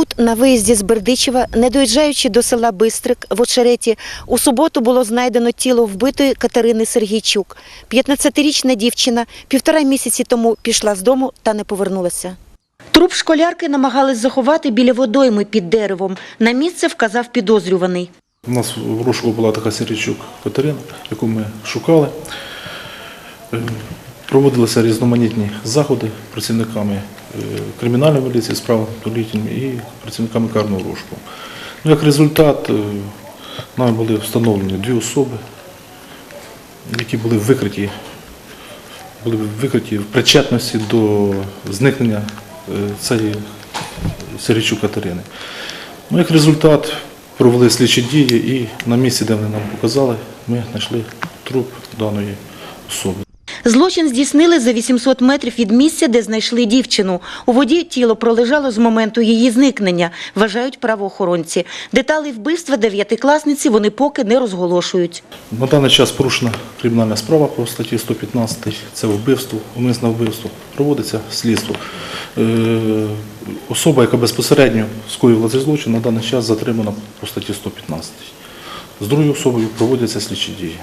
Тут, на виїзді з Бердичева, не доїжджаючи до села Бистрик в Очереті, у суботу було знайдено тіло вбитої Катерини Сергійчук. 15-річна дівчина півтора місяці тому пішла з дому та не повернулася. Труп школярки намагались заховати біля водойми під деревом. На місце вказав підозрюваний. У нас в розшуку була така Сірічук Катерина, яку ми шукали. Проводилися різноманітні заходи працівниками е, кримінальної міліції, справ політніми і працівниками карного розшуку. Ну, як результат, е, нами були встановлені дві особи, які були викриті, були викриті в причетності до зникнення е, цієї Сірічук Катерини. Ну, як результат провели слідчі дії і на місці, де вони нам показали, ми знайшли труп даної особи. Злочин здійснили за 800 метрів від місця, де знайшли дівчину. У воді тіло пролежало з моменту її зникнення, вважають правоохоронці. Деталі вбивства дев'ятикласниці вони поки не розголошують. На даний час порушена кримінальна справа по статті 115, це вбивство, умисне вбивство. Проводиться слідство. Е, Особа, яка безпосередньо скоїла цей злочин, на даний час затримана по статті 115. З другою особою проводяться слідчі дії.